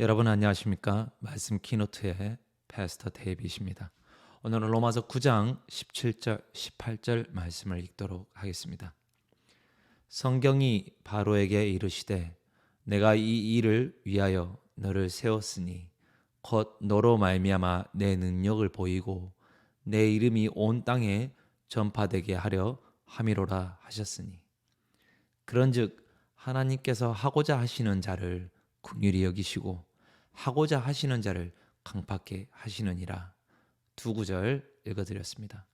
여러분 안녕하십니까? 말씀 키노트의 패스터 데이빗입니다. 오늘은 로마서 9장 17절 18절 말씀을 읽도록 하겠습니다. 성경이 바로에게 이르시되 내가 이 일을 위하여 너를 세웠으니 곧 너로 말미암아 내 능력을 보이고 내 이름이 온 땅에 전파되게 하려 함이로라 하셨으니 그런즉 하나님께서 하고자 하시는 자를 긍휼히 여기시고 하고자 하시는 자를 강팍게 하시느니라 두 구절 읽어드렸습니다.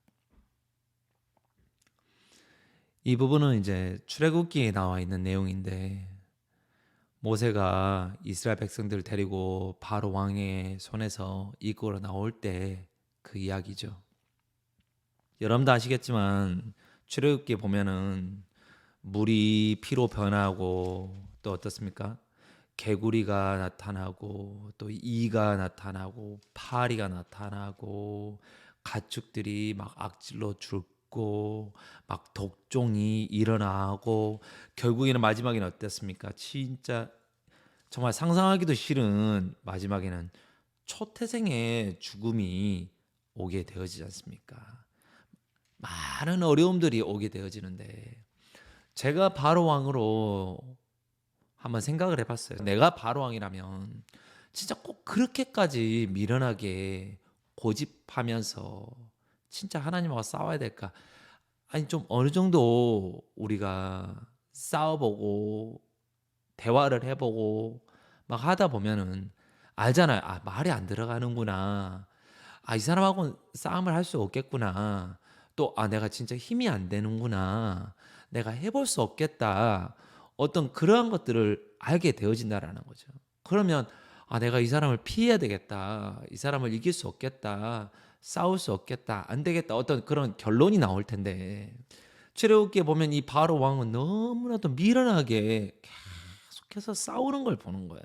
이 부분은 이제 출애굽기에 나와 있는 내용인데 모세가 이스라엘 백성들을 데리고 바로 왕의 손에서 이끌어 나올 때 그 이야기죠. 여러분도 아시겠지만 출애굽기 보면은 물이 피로 변하고 또 어떻습니까? 개구리가 나타나고 또 이가 나타나고 파리가 나타나고 가축들이 막 악질로 죽고 막 독종이 일어나고 결국에는 마지막에는 어땠습니까? 진짜 정말 상상하기도 싫은 마지막에는 초태생의 죽음이 오게 되어지지 않습니까? 많은 어려움들이 오게 되어지는데 제가 바로 왕으로 한번 생각을 해봤어요. 내가 바로 왕이라면 진짜 꼭 그렇게까지 미련하게 고집하면서 진짜 하나님하고 싸워야 될까? 아니 좀 어느 정도 우리가 싸워보고 대화를 해보고 막 하다 보면은 알잖아요. 아 말이 안 들어가는구나. 아 이 사람하고는 싸움을 할 수 없겠구나. 또 아 내가 진짜 힘이 안 되는구나. 내가 해볼 수 없겠다. 어떤 그러한 것들을 알게 되어진다라는 거죠. 그러면 아 내가 이 사람을 피해야 되겠다. 이 사람을 이길 수 없겠다. 싸울 수 없겠다. 안 되겠다. 어떤 그런 결론이 나올 텐데 출애굽기에 보면 이 바로 왕은 너무나도 미련하게 계속해서 싸우는 걸 보는 거예요.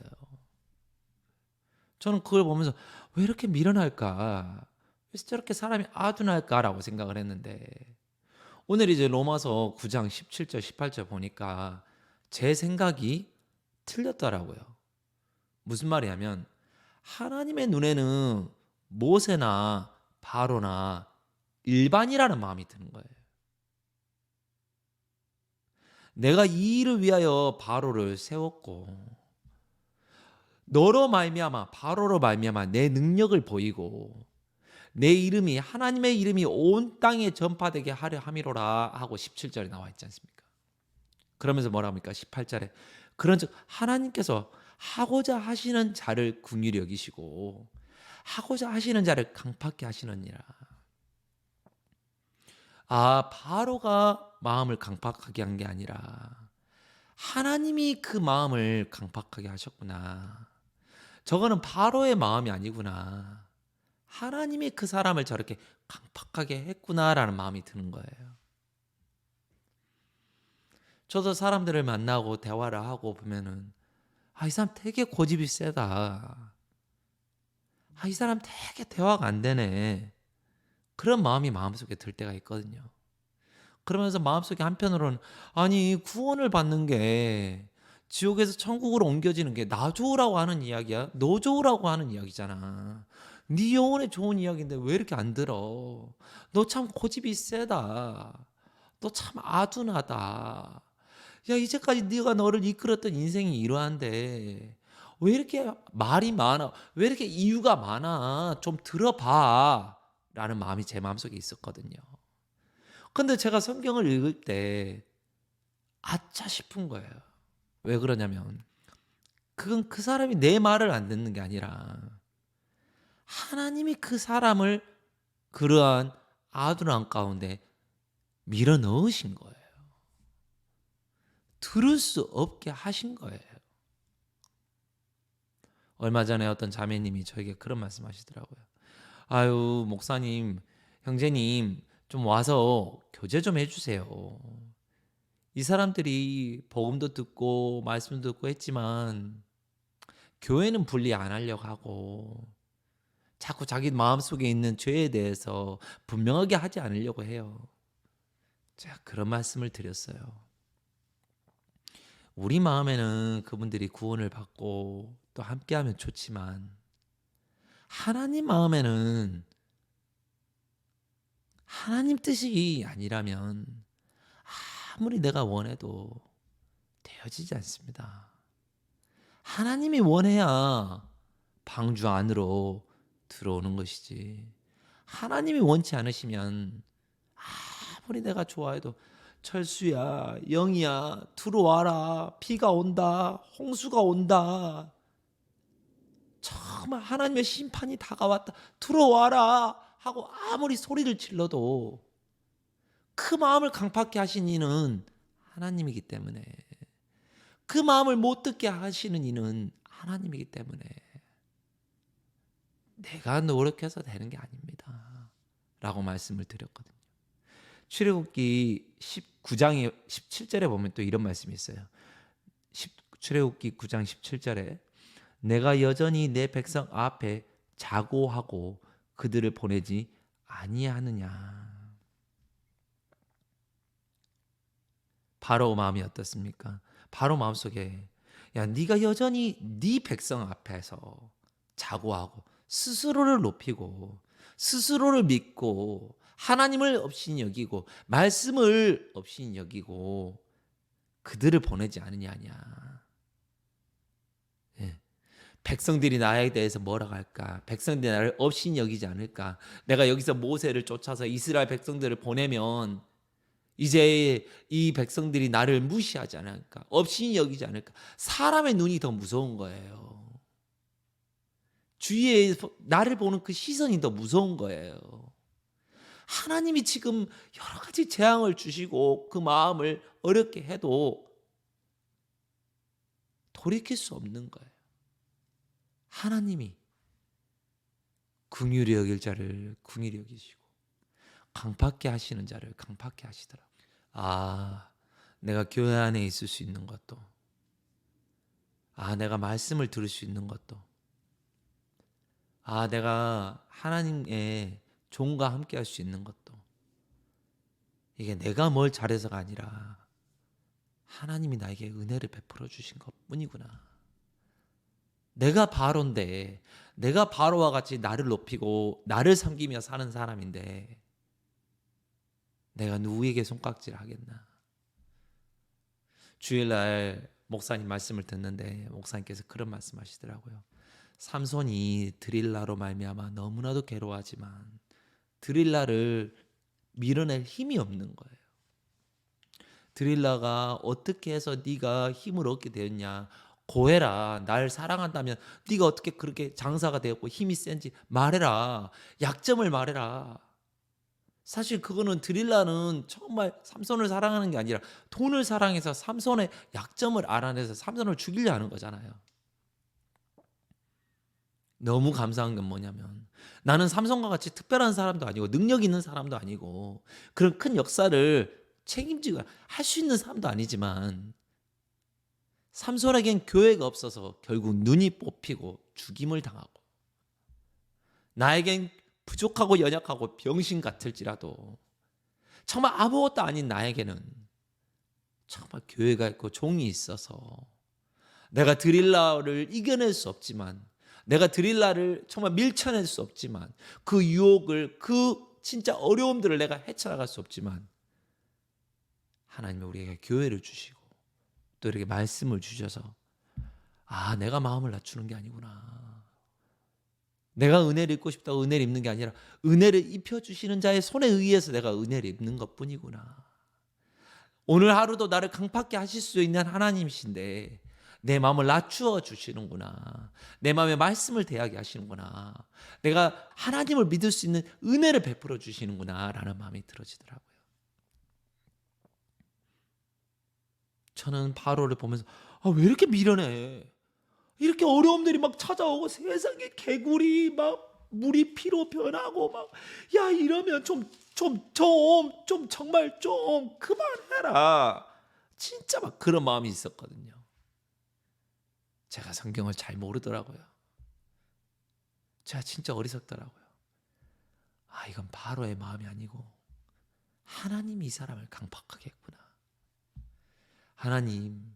저는 그걸 보면서 왜 이렇게 미련할까? 왜 저렇게 사람이 아둔할까라고 생각을 했는데 오늘 이제 로마서 9장 17절 18절 보니까 제 생각이 틀렸더라고요. 무슨 말이냐면 하나님의 눈에는 모세나 바로나 일반이라는 마음이 드는 거예요. 내가 이 일을 위하여 바로를 세웠고 너로 말미암아 바로로 말미암아 내 능력을 보이고 내 이름이 하나님의 이름이 온 땅에 전파되게 하려 함이로라 하고 17절에 나와 있지 않습니까? 그러면서 뭐라 합니까? 18절에 그런즉 하나님께서 하고자 하시는 자를 긍휼히 여기시고 하고자 하시는 자를 강팍게 하시느니라. 아, 바로가 마음을 강팍하게 한 게 아니라 하나님이 그 마음을 강팍하게 하셨구나. 저거는 바로의 마음이 아니구나. 하나님이 그 사람을 저렇게 강팍하게 했구나라는 마음이 드는 거예요. 저도 사람들을 만나고 대화를 하고 보면은 아, 이 사람 되게 고집이 세다. 아, 이 사람 되게 대화가 안 되네. 그런 마음이 마음속에 들 때가 있거든요. 그러면서 마음속에 한편으로는 아니 구원을 받는 게 지옥에서 천국으로 옮겨지는 게 나 좋으라고 하는 이야기야. 너 좋으라고 하는 이야기잖아. 네 영혼에 좋은 이야기인데 왜 이렇게 안 들어? 너 참 고집이 세다. 너 참 아둔하다. 야 이제까지 네가 너를 이끌었던 인생이 이러한데 왜 이렇게 말이 많아? 왜 이렇게 이유가 많아? 좀 들어봐. 라는 마음이 제 마음속에 있었거든요. 근데 제가 성경을 읽을 때 아차 싶은 거예요. 왜 그러냐면 그건 그 사람이 내 말을 안 듣는 게 아니라 하나님이 그 사람을 그러한 아둔함 가운데 밀어 넣으신 거예요. 들을 수 없게 하신 거예요. 얼마 전에 어떤 자매님이 저에게 그런 말씀 하시더라고요. 아유, 목사님, 형제님, 좀 와서 교제 좀 해주세요. 이 사람들이 복음도 듣고 말씀도 듣고 했지만 교회는 분리 안 하려고 하고 자꾸 자기 마음속에 있는 죄에 대해서 분명하게 하지 않으려고 해요. 제가 그런 말씀을 드렸어요. 우리 마음에는 그분들이 구원을 받고 또 함께하면 좋지만 하나님 마음에는 하나님 뜻이 아니라면 아무리 내가 원해도 되어지지 않습니다. 하나님이 원해야 방주 안으로 들어오는 것이지. 하나님이 원치 않으시면 아무리 내가 좋아해도 철수야, 영이야, 들어와라. 비가 온다. 홍수가 온다. 정말 하나님의 심판이 다가왔다. 들어와라. 하고 아무리 소리를 질러도 그 마음을 강팍해 하신 이는 하나님이기 때문에 그 마음을 못 듣게 하시는 이는 하나님이기 때문에 내가 노력해서 되는 게 아닙니다. 라고 말씀을 드렸거든요. 출애굽기 19장의 17절에 보면 또 이런 말씀이 있어요. 10, 출애굽기 9장 17절에 내가 여전히 내 백성 앞에 자고하고 그들을 보내지 아니하느냐. 바로 마음이 어떻습니까? 바로 마음속에 야 네가 여전히 네 백성 앞에서 자고하고 스스로를 높이고 스스로를 믿고 하나님을 없인 여기고 말씀을 없인 여기고 그들을 보내지 않느냐냐. 예. 백성들이 나에 대해서 뭐라고 할까? 백성들이 나를 없인 여기지 않을까? 내가 여기서 모세를 쫓아서 이스라엘 백성들을 보내면 이제 이 백성들이 나를 무시하지 않을까? 없인 여기지 않을까? 사람의 눈이 더 무서운 거예요. 주위에 나를 보는 그 시선이 더 무서운 거예요. 하나님이 지금 여러 가지 재앙을 주시고 그 마음을 어렵게 해도 돌이킬 수 없는 거예요. 하나님이 궁휼히 여길 자를 궁휼히 여기시고 강팍게 하시는 자를 강팍게 하시더라. 아, 내가 교회 안에 있을 수 있는 것도 아, 내가 말씀을 들을 수 있는 것도 아, 내가 하나님의 종과 함께 할 수 있는 것도 이게 내가 뭘 잘해서가 아니라 하나님이 나에게 은혜를 베풀어 주신 것 뿐이구나. 내가 바로인데, 내가 바로와 같이 나를 높이고 나를 섬기며 사는 사람인데, 내가 누구에게 손깍질 하겠나? 주일날 목사님 말씀을 듣는데 목사님께서 그런 말씀하시더라고요. 삼손이 드릴라로 말미암아 너무나도 괴로워하지만 드릴라를 밀어낼 힘이 없는 거예요. 드릴라가 어떻게 해서 네가 힘을 얻게 되었냐? 고해라. 날 사랑한다면 네가 어떻게 그렇게 장사가 되었고 힘이 센지 말해라. 약점을 말해라. 사실 그거는 드릴라는 정말 삼손을 사랑하는 게 아니라 돈을 사랑해서 삼손의 약점을 알아내서 삼손을 죽이려 하는 거잖아요. 너무 감사한 건 뭐냐면 나는 삼성과 같이 특별한 사람도 아니고 능력 있는 사람도 아니고 그런 큰 역사를 책임지고 할 수 있는 사람도 아니지만 삼손에겐 교회가 없어서 결국 눈이 뽑히고 죽임을 당하고 나에겐 부족하고 연약하고 병신 같을지라도 정말 아무것도 아닌 나에게는 정말 교회가 있고 종이 있어서 내가 드릴라를 이겨낼 수 없지만 내가 드릴라를 정말 밀쳐낼 수 없지만 그 유혹을 그 진짜 어려움들을 내가 헤쳐나갈 수 없지만 하나님이 우리에게 교회를 주시고 또 이렇게 말씀을 주셔서 아 내가 마음을 낮추는 게 아니구나. 내가 은혜를 입고 싶다고 은혜를 입는 게 아니라 은혜를 입혀주시는 자의 손에 의해서 내가 은혜를 입는 것 뿐이구나. 오늘 하루도 나를 강팍게 하실 수 있는 하나님이신데 내 마음을 낮추어 주시는구나. 내 마음에 말씀을 대하게 하시는구나. 내가 하나님을 믿을 수 있는 은혜를 베풀어 주시는구나. 라는 마음이 들어지더라고요. 저는 바로를 보면서 아, 왜 이렇게 미련해? 이렇게 어려움들이 막 찾아오고 세상에 개구리 막 물이 피로 변하고 막 야 이러면 좀 좀 좀 좀 정말 좀 그만해라. 진짜 막 그런 마음이 있었거든요. 제가 성경을 잘 모르더라고요. 제가 진짜 어리석더라고요. 아, 이건 바로의 마음이 아니고 하나님이 이 사람을 강팍하게 했구나. 하나님,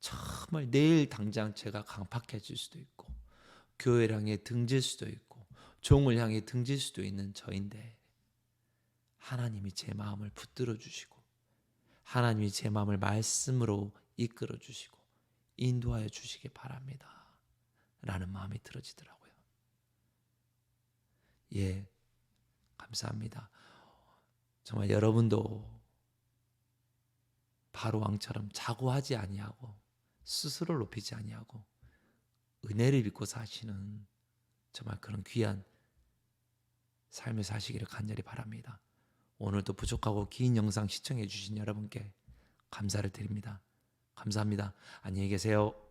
정말 내일 당장 제가 강팍해질 수도 있고 교회를 향해 등질 수도 있고 종을 향해 등질 수도 있는 저인데 하나님이 제 마음을 붙들어 주시고 하나님이 제 마음을 말씀으로 이끌어 주시고 인도하여 주시기 바랍니다. 라는 마음이 들어지더라고요. 예, 감사합니다. 정말 여러분도 바로 왕처럼 자고하지 아니하고 스스로를 높이지 아니하고 은혜를 믿고 사시는 정말 그런 귀한 삶을 사시기를 간절히 바랍니다. 오늘도 부족하고 긴 영상 시청해 주신 여러분께 감사를 드립니다. 감사합니다. 안녕히 계세요.